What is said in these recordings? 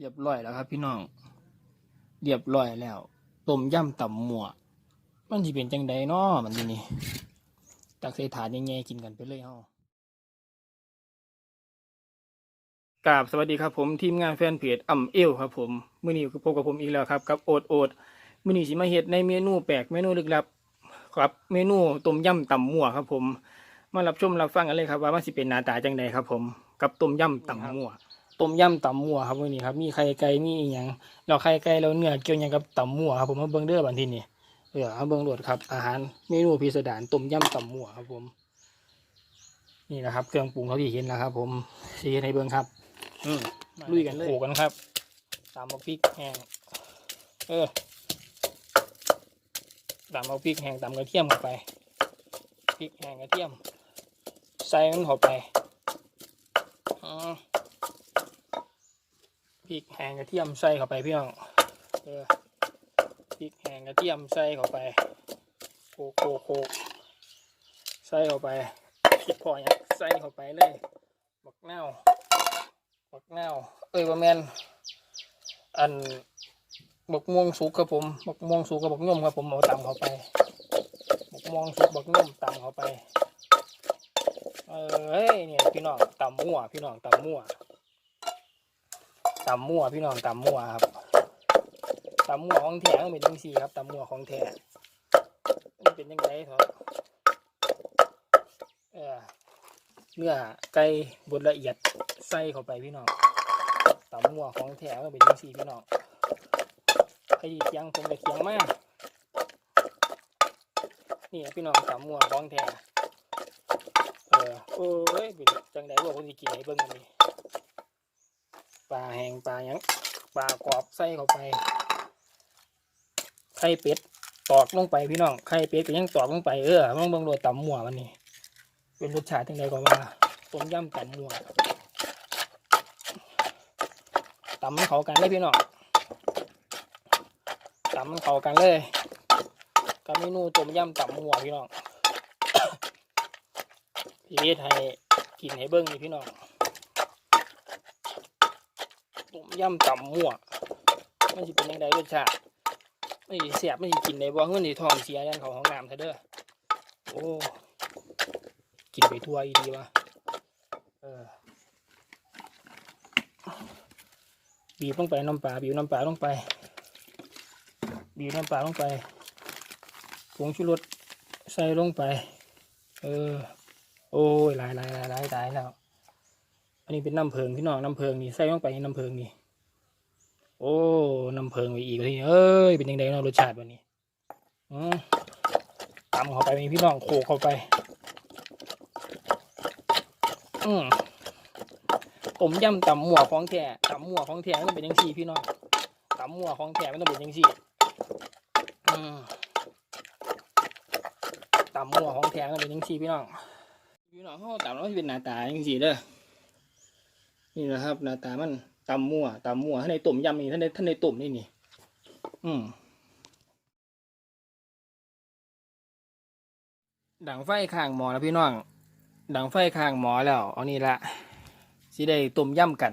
เรียบร้อยแล้วครับ พี่น้อง เรียบร้อยแล้ว ต้มยำตำหมัวมันสิเป็นจังใดน้อมันทีนี่ตักใส่ถาดแง่ๆกินกันไปเลยเฮากราบสวัสดีครับผมทีมงานแฟนเพจอ่ำเอวครับผมมื้อนี้พบกับผมอีกแล้วครับกับโอดโอดมื้อนี้สิมาเฮ็ดในเมนูแปลกเมนูลึกลับครับเมนูต้มยำตำหมัวครับผม มารับชมรับฟังกันเลยครับ ว่ามันสิเป็นหน้าตาจังใดครับ ผม กับต้มยำตำหมัว ต้มยำตำมั่วครับวันนี้ครับมีไข่ไก่มีอีหยังเราไข่ไก่เราเนื้อเกี่ยวหยังกับตำมั่วครับผมมาเบิ่งเด้อบันทีนี้เออเอาเบิ่งโหลดครับอาหารเมนูพิสดารต้มยำตำมั่วครับผม นี่นะครับ เครื่องปรุงเขาที่เห็นนะครับ ผมสีให้เบิ่งครับ อืมลุยกันเลยโขกันครับตามเอาพริกแห้งเออตามเอาพริกแห้งตามกระเทียมเข้าไปพริกแห้งกระเทียมใส่มันเข้าไปอืม พริกแห้งกระเทียมใส่เข้าไปพี่น้องเออพริกแห้งกระเทียมใส่เข้าไปโคกโคกโคกใส่เข้าไปคิดพอยใส่เข้าไปเลยบักแนวบักแนวเอ้ยบะแมนอันบักม่วงสุกครับผมบักม่วงสุกกับบักย่อมครับผมเอาตำเข้าไปบักม่วงสุกบักย่อมตำเข้าไปเออเฮ้ยเนี่ยพี่น้องตำมั่วพี่น้องตำมั่ว ตำมั่วพี่น้องตำมั่วครับตำมั่วของแท้ต้องเป็นจังซี่ครับตำมั่วของแท้มันเป็นยังไงเถอะเออเนื้อไก่บดละเอียดใส่เข้าไปพี่น้องตำมั่วของแท้ต้องเป็นจังซี่พี่น้องใครเคียงผมไปเคียงมากนี่พี่น้องตำมั่วของแท้เออโอ้ยเป็นจังไดบอกคนสิกินให้เบิ่งกันนี่ ปลาแห้งปลาหยังปลากรอบใส่เข้าไป ไข่เป็ดตอกลงไปพี่น้อง ไข่เป็ดก็ยังตอกลงไปเออมันเบิ่งโดดตำหมัวมันนี่เป็นรสชาติยังไงก็ว่าต้มยำตำหมัวตำมันเข้ากันเลยพี่น้องตำมันเข้ากันเลยกับเมนูต้มยำตำหมัวพี่น้องพี่เฮ็ดให้กินให้เบิ่งนี่พี่น้อง ต้ม ย่ำตำมั่วมันจะเป็นยังไงรสชาติไม่สิเสียบไม่สิกินในบ่เงินในท้องเสียยันเขาห้องน้ำเถอเด้อโอ้กินไปทั่วอีดีวะเออบีบลงไปน้ำปลาบีบน้ำปลาลงไปบีบน้ำปลาลงไปผงชูรสใส่ลงไป เออ โอ้ยหลายหลายหลายหลายตายแล้ว อันนี้เป็นน้ำเพิงพี่น้องน้ำเพิงนี่ใส่ลงไปนน้ำเพิงนี่ โอ้น้ำเพิงไปอีกทีเอ้ยเป็นยังไงเนาะรสชาติวันนี้ตำเข้าไปมีพี่น้องโขกเข้าไป อืมต้มยำตำหมัวของแท้ตำหมัวของแท้มันต้องเป็นยังสี่พี่น้องตำหมัวของแท้มันต้องเป็นยังสี่ตำหมัวของแท้มันต้องเป็นยังสี่พี่น้องพี่น้องเขาตำแล้วเป็นหน้าตายังสี่เด้อนี่นะครับหน้าตามัน ตำมั่วตำมั่วท่านในต้มยำนี่ท่านในท่านในต้มนี่นี่ อืมดังไฟข้างหมอแล้วพี่น้อง ดังไฟข้างหมอแล้วเอานี่ละสิได้ต้มยำกัน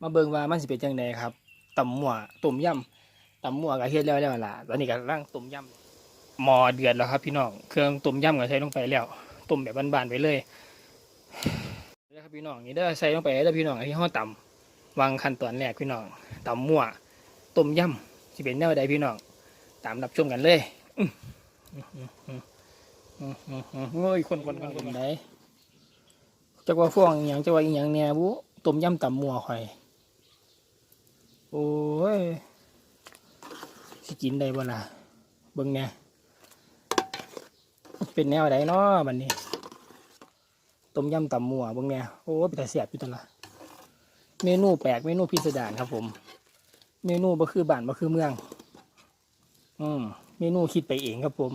มาเบิ่งว่ามันสิเป็นจังไดครับตำมั่วต้มยำตำมั่วก็เฮ็ดแล้วแล้วล่ะตอนนี้ก็ร่างต้มยำหมอเดือดแล้วครับ พี่น้องเครื่องต้มยำก็ใส่ลงไปแล้วต้มแบบบานๆไปเลยเด้อครับพี่น้องนี่เด้อใส่ลงไปเด้อพี่น้องที่ห่อต่ำ วางขั้นตอนแรกพี่น้องตำมั่วต้มยำสิเป็นแนวใดพี่น้อง ตามรับชมกันเลยอื้ยคนคนคนคนไหนจักว่าฟ่วงอย่างจักว่าอีหยังแหน่บุต้มยำตำมั่วข่อยโอ้ยสิกินได้บ่ล่ะเบิ่งแหน่ยเป็นแนวใดเนาะบัดนี้ต้มยำตำมั่วเบางเนี่ยโอ้เป็นแต่เสียบอยู่ตวละ เมนูแปลกเมนูพิสดารครับผม เมนูบ่คือบ้านบ่คือเมือง อืมเมนูคิดไปเองครับผม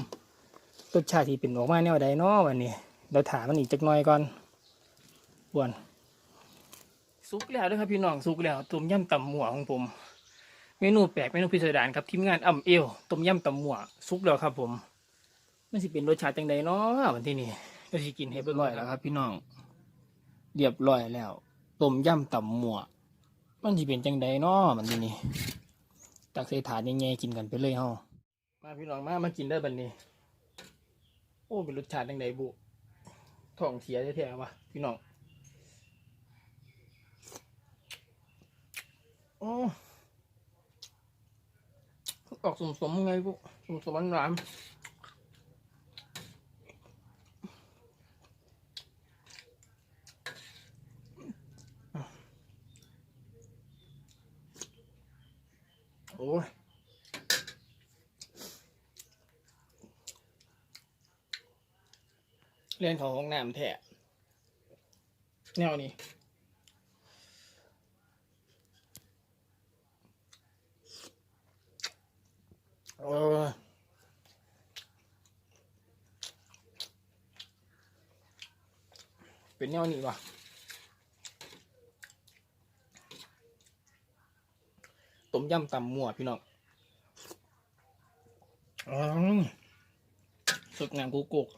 รสชาติที่เป็นออกมาแนวใดเนาะวันนี้ เราถามมันอีกจักหน่อยก่อนบวนสุกแล้วด้วยครับพี่น้องสุกแล้วต้มยำตำหมัวของผม เมนูแปลกเมนูพิสดารครับทีมงานอ่ำเอวต้มยำตำหมัวสุกแล้วครับ ผมมันสิเป็นรสชาติจังใดเนาะวันที่นี่ก็สิกินให้เบิ่งร้อยแล้วครับ พี่น้องเรียบร้อยแล้ว ต้มยำตำหมัวมันสิเป็นจังใดเนาะมันนี่นี่ตักใส่ถาดใหญ่ๆกินกันไปเลยเฮามาพี่น้องมามากินได้บัดนี้ โอ้เป็นรสชาติจังใดบุท้องเสียแท้ๆวะพี่น้องโอ้ออกสมๆไงบุสมๆหวานๆโอ้ย เรียนของห้องน้ำแท้แนวนี้เออเป็นแนวนี้วะต้มยำตำมั่วพี่น้องอืมสดงามกุกกุก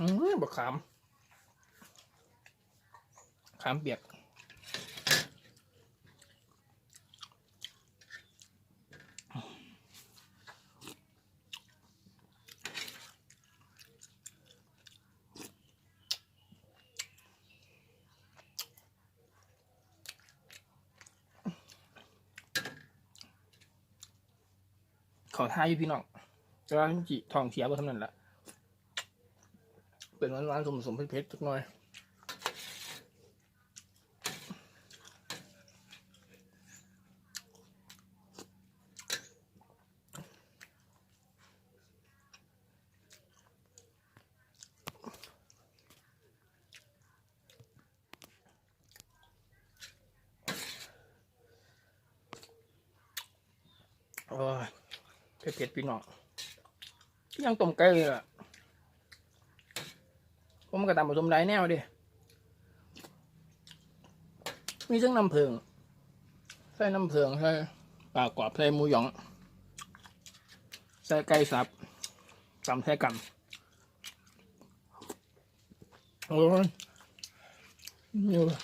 อืมบัก ขาม ขามเปียก ขอท้ายอยู่พี่น้องแต่ว่าจิทองเสียบ่ทำนั่นแหละ เป็นหวานๆสมสมเผ็ดๆสักหน่อยโอ้ยเผ็ดๆพี่น้องยังต้มไก่เลยอะ ผมก็ตามผสมได้แนวดิมีซึ่งน้ำผึ้งใส่น้ำผึ้งใส่ปลากรอบใส่หมูหยอง ใส่ไก่สับตำใส่กันโอ้ยนี่เลย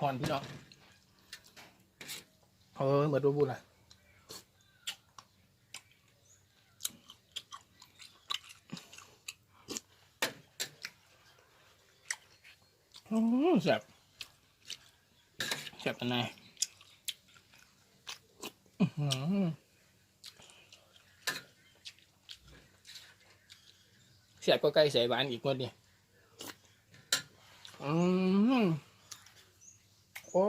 หอนพี่น้องเออเหมือนดูบุญอะ แซ่บแซ่บอันไหนแซ่บก็ใกล้ใส่หวานอีกวันนี้อืมโอ้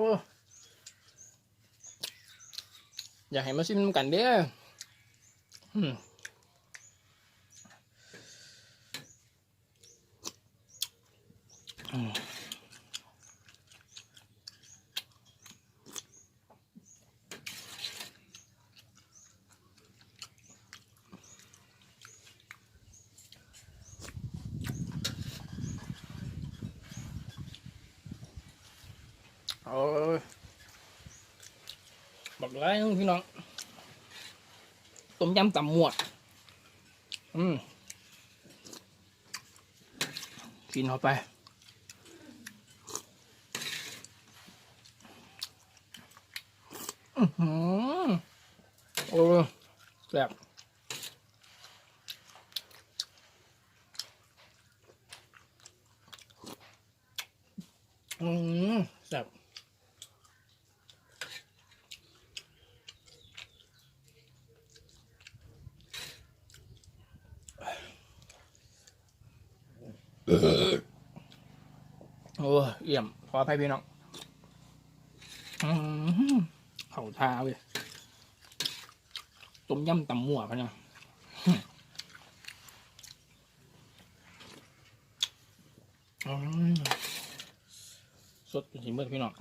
อยากให้มาชิมกันเด้ออืม โอ้ยบอกไรนึงพี่น้องต้มยำตำหมวด อืมกินเข้าไปอือหือโอ้แซ่บอืมแซ่บ โอ้ยเยี่ยม ขออภัยพี่น้องเข่าทาเว้ยต้มยำตำมั่วพะเนี่ยสดจนถึงเมื่อพี่น้อง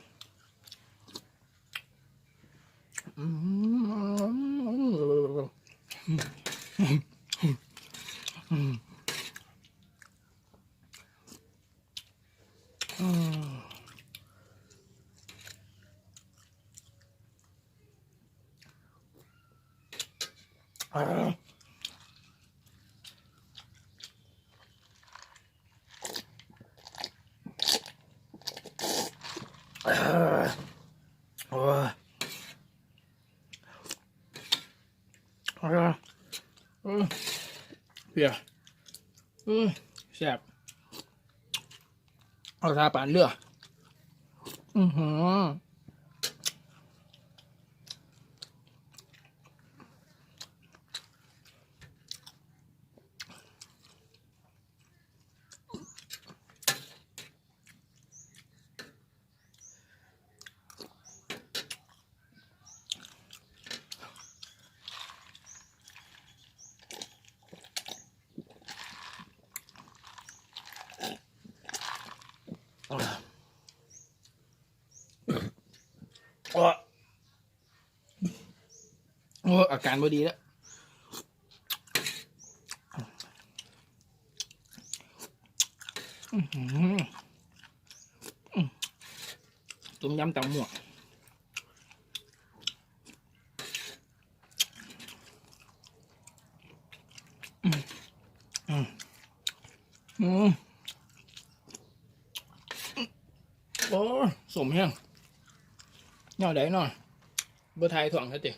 อื้อหืออืม โอ้ย เปียอืมแซ่บเอาทาปานเลืออือหือ โอ้โอ้อาการบ่ดีแล้วอื้มต้มยำตำหมวกอืมอืมอืมโอ้สมแห้งเนาะได้เนาะบ่ทายง ซะติ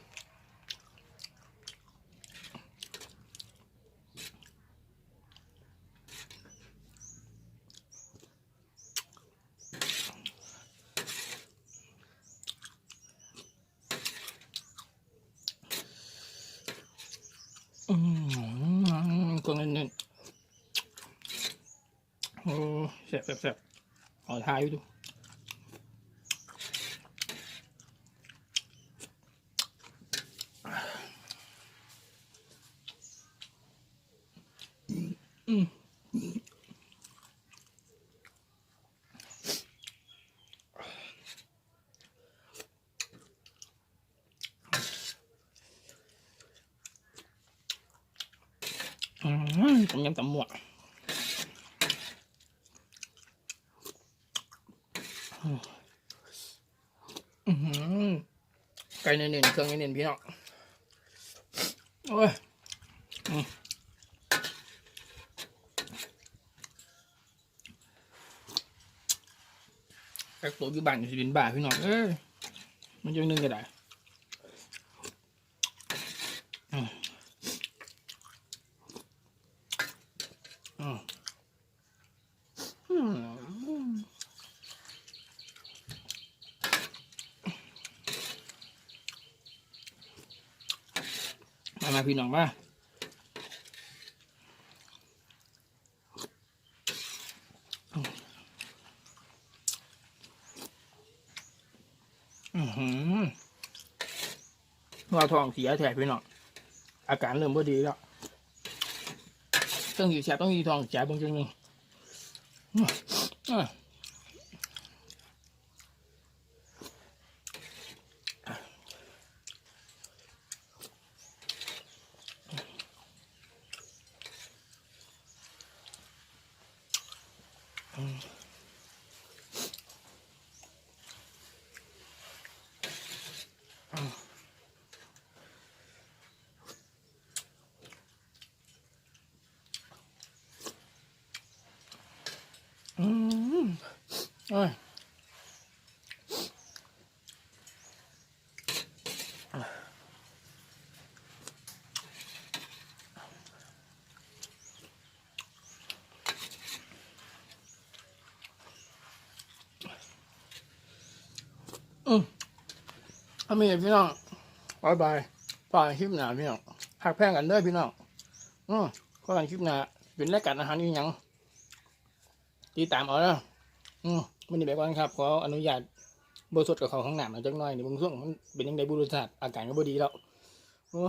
อืมกงเน้นๆโอ้แซ่บแซ่ บแซ่บเอาทายอยู่ดูอืมต้มยำตำหมวกไก่เน้นๆเครื่องเน้นๆพี่น้องโอ้ยอืมไก่ตัวอยู่บ้านอยู่สิบินบ่าพี่น้องเอ้ยมันยังนึงก็ได้อืม อืมอืมมามา พี่น้องมาอือหือว่าทองเสียแถบพี่น้องอาการเริ่มบ่ดีแล้วต้องอยู่แฉต้องอยู่ทองแฉบางจังเลยอะอืม อ้ยอืมถ้ามีพี่น้องบายบายฝากคลิปหนาพี่น้องหักแพงกันเด้อพี่น้องอืมก็กันคลิปหนาเป็นรายการอาหารอีหยังติดตามเอาแล้วอืม มันนี่แบบว่าครับขออนุญาตบริสุทธิ์กับเขาข้างหน้ามาจักหน่อยนี่บางช่วงมันเป็นยังไงบุรุษศาสตร์อาการก็บ่ดีแล้วโอ้